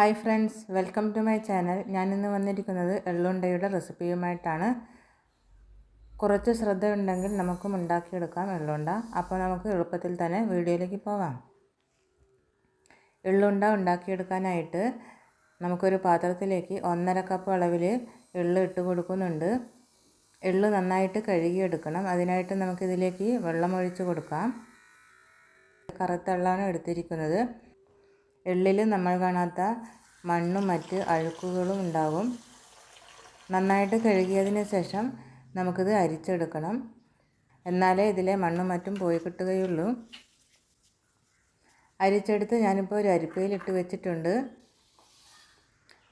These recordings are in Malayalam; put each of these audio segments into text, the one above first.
Hi friends welcome to my channel. ഞാനിന്ന് വന്നിരിക്കുന്നത് എള്ളുണ്ടയുടെ റെസിപ്പിയുമായിട്ടാണ്. കുറച്ച് ശ്രദ്ധയുണ്ടെങ്കിൽ നമുക്കും ഉണ്ടാക്കിയെടുക്കാം എള്ളുണ്ട. അപ്പോൾ നമുക്ക് എളുപ്പത്തിൽ തന്നെ വീഡിയോയിലേക്ക് പോകാം. എള്ളുണ്ട ഉണ്ടാക്കിയെടുക്കാനായിട്ട് നമുക്കൊരു പാത്രത്തിലേക്ക് ഒന്നര കപ്പ് അളവിൽ എള്ള് ഇട്ട് കൊടുക്കുന്നുണ്ട്. എള്ള് നന്നായിട്ട് കഴുകിയെടുക്കണം. അതിനായിട്ട് നമുക്കിതിലേക്ക് വെള്ളം ഒഴിച്ച് കൊടുക്കാം കറുത്തെള്ളാണ് എടുത്തിരിക്കുന്നത്. എള്ളിൽ നമ്മൾ കാണാത്ത മണ്ണും മറ്റ് അഴുക്കുകളും ഉണ്ടാകും നന്നായിട്ട് കഴുകിയതിന് ശേഷം നമുക്കിത് അരിച്ചെടുക്കണം. എന്നാലേ ഇതിലെ മണ്ണും മറ്റും പോയി കിട്ടുകയുള്ളൂ. അരിച്ചെടുത്ത് ഞാനിപ്പോൾ ഒരു അരിപ്പയിലിട്ട് വെച്ചിട്ടുണ്ട്.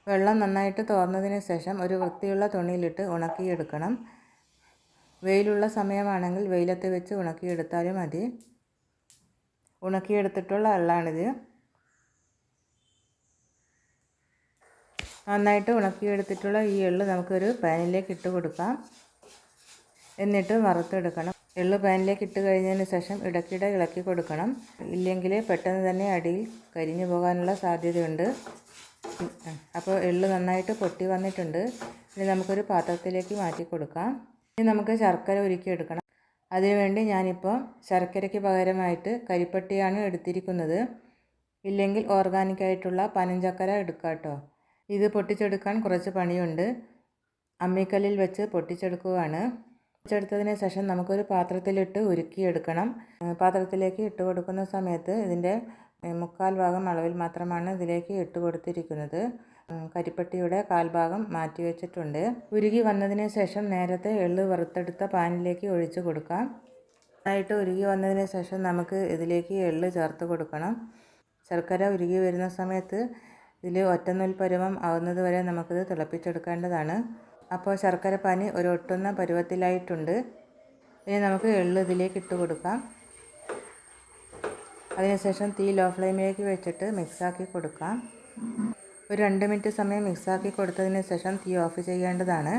വെള്ളം നന്നായിട്ട് തോർന്നതിന് ശേഷം ഒരു വൃത്തിയുള്ള തുണിയിലിട്ട് ഉണക്കിയെടുക്കണം. വെയിലുള്ള സമയമാണെങ്കിൽ വെയിലത്ത് വെച്ച് ഉണക്കിയെടുത്താലും മതി. ഉണക്കിയെടുത്തിട്ടുള്ള വെള്ളമാണിത് നന്നായിട്ട് ഉണക്കിയെടുത്തിട്ടുള്ള ഈ എള്ള് നമുക്കൊരു പാനിലേക്ക് ഇട്ട് കൊടുക്കാം. എന്നിട്ട് വറുത്തെടുക്കണം. എള്ള് പാനിലേക്ക് ഇട്ട് കഴിഞ്ഞതിന് ശേഷം ഇടയ്ക്കിടെ ഇളക്കി കൊടുക്കണം. ഇല്ലെങ്കിൽ പെട്ടെന്ന് തന്നെ അടിയിൽ കരിഞ്ഞു പോകാനുള്ള സാധ്യതയുണ്ട്. അപ്പോൾ എള്ള് നന്നായിട്ട് പൊട്ടി വന്നിട്ടുണ്ട്. ഇനി നമുക്കൊരു പാത്രത്തിലേക്ക് മാറ്റി കൊടുക്കാം. ഇനി നമുക്ക് ശർക്കര ഉരുക്കിയെടുക്കണം. അതിനുവേണ്ടി ഞാനിപ്പോൾ ശർക്കരയ്ക്ക് പകരമായിട്ട് കരിപ്പട്ടിയാണ് എടുത്തിരിക്കുന്നത്. ഇല്ലെങ്കിൽ ഓർഗാനിക്കായിട്ടുള്ള പനഞ്ചക്കര എടുക്കാം കേട്ടോ. ഇത് പൊട്ടിച്ചെടുക്കാൻ കുറച്ച് പണിയുണ്ട്. അമ്മിക്കല്ലിൽ വെച്ച് പൊട്ടിച്ചെടുക്കുകയാണ്. പൊട്ടിച്ചെടുത്തതിന് ശേഷം നമുക്കൊരു പാത്രത്തിലിട്ട് ഉരുക്കിയെടുക്കണം. പാത്രത്തിലേക്ക് ഇട്ട് കൊടുക്കുന്ന സമയത്ത് ഇതിന്റെ മുക്കാൽ ഭാഗം അളവിൽ മാത്രമാണ് ഇതിലേക്ക് ഇട്ട് കൊടുത്തിരിക്കുന്നത്. കരിപ്പട്ടിയുടെ കാൽഭാഗം മാറ്റി വെച്ചിട്ടുണ്ട്. ഉരുകി വന്നതിന് ശേഷം നേരത്തെ എള്ള് വറുത്തെടുത്ത പാനിലേക്ക് ഒഴിച്ചു കൊടുക്കാം. നന്നായിട്ട് ഉരുകി വന്നതിന് ശേഷം നമുക്ക് ഇതിലേക്ക് എള്ള് ചേർത്ത് കൊടുക്കണം. ശർക്കര ഉരുകി വരുന്ന സമയത്ത് ഇതിൽ ഒറ്റനൂൽ പരുവം ആവുന്നത് വരെ നമുക്കിത് തിളപ്പിച്ചെടുക്കേണ്ടതാണ്. അപ്പോൾ ശർക്കര പാനി ഒരു ഒട്ടുന്ന പരുവത്തിലായിട്ടുണ്ട്. ഇനി നമുക്ക് എള്ള് ഇതിലേക്ക് ഇട്ട് കൊടുക്കാം. അതിനുശേഷം തീ ലോ ഫ്ലെയിമിലേക്ക് വെച്ചിട്ട് മിക്സാക്കി കൊടുക്കാം. ഒരു രണ്ട് മിനിറ്റ് സമയം മിക്സാക്കി കൊടുത്തതിന് ശേഷം തീ ഓഫ് ചെയ്യേണ്ടതാണ്.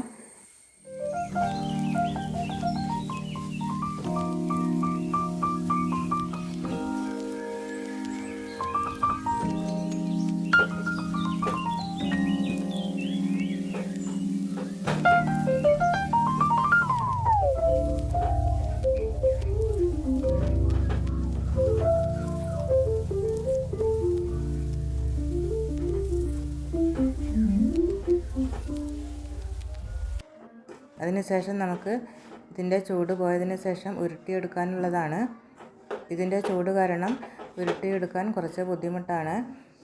അതിനുശേഷം നമുക്ക് ഇതിന്റെ ചൂട് പോയതിന് ശേഷം ഉരുട്ടിയെടുക്കാനുള്ളതാണ്. ഇതിന്റെ ചൂട് കാരണം ഉരുട്ടിയെടുക്കാൻ കുറച്ച് ബുദ്ധിമുട്ടാണ്.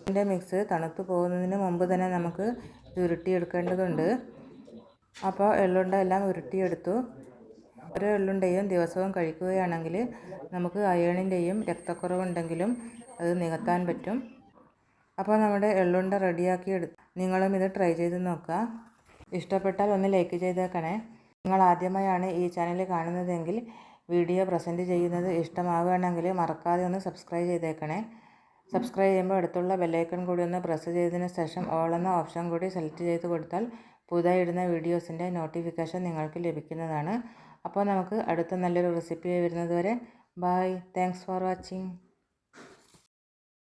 ഇതിന്റെ മിക്സ് തണുത്തു പോകുന്നതിന് മുമ്പ് തന്നെ നമുക്ക് ഉരുട്ടിയെടുക്കേണ്ടതുണ്ട്. അപ്പോൾ എള്ളുണ്ട എല്ലാം ഉരുട്ടിയെടുത്തു. ഓരോ എള്ളുണ്ടയും ദിവസവും കഴിക്കുകയാണെങ്കിൽ നമുക്ക് അയേണിന്റെയും രക്തക്കുറവുണ്ടെങ്കിലും അത് നികത്താൻ പറ്റും. അപ്പോൾ നമ്മുടെ എള്ളുണ്ട റെഡിയാക്കി എടുത്ത് നിങ്ങളും ഇത് ട്രൈ ചെയ്ത് നോക്കുക. ഇഷ്ടപ്പെട്ടാൽ ഒന്ന് ലൈക്ക് ചെയ്തേക്കണേ. നിങ്ങൾ ആദ്യമായാണ് ഈ ചാനൽ കാണുന്നതെങ്കിൽ വീഡിയോ പ്രസന്റ് ചെയ്യുന്നത് ഇഷ്ടമാവുകയാണെങ്കിൽ മറക്കാതെ ഒന്ന് സബ്സ്ക്രൈബ് ചെയ്തേക്കണേ. സബ്സ്ക്രൈബ് ചെയ്യുമ്പോൾ അടുത്തുള്ള ബെല്ലൈക്കൺ കൂടി ഒന്ന് പ്രസ് ചെയ്തതിന് ശേഷം ഓൾ എന്ന ഓപ്ഷൻ കൂടി സെലക്ട് ചെയ്ത് കൊടുത്താൽ പുതുതായി ഇടുന്ന വീഡിയോസിന്റെ നോട്ടിഫിക്കേഷൻ നിങ്ങൾക്ക് ലഭിക്കുന്നതാണ്. അപ്പോൾ നമുക്ക് അടുത്ത നല്ലൊരു റെസിപ്പി വരുന്നത് വരെ. Thanks for watching.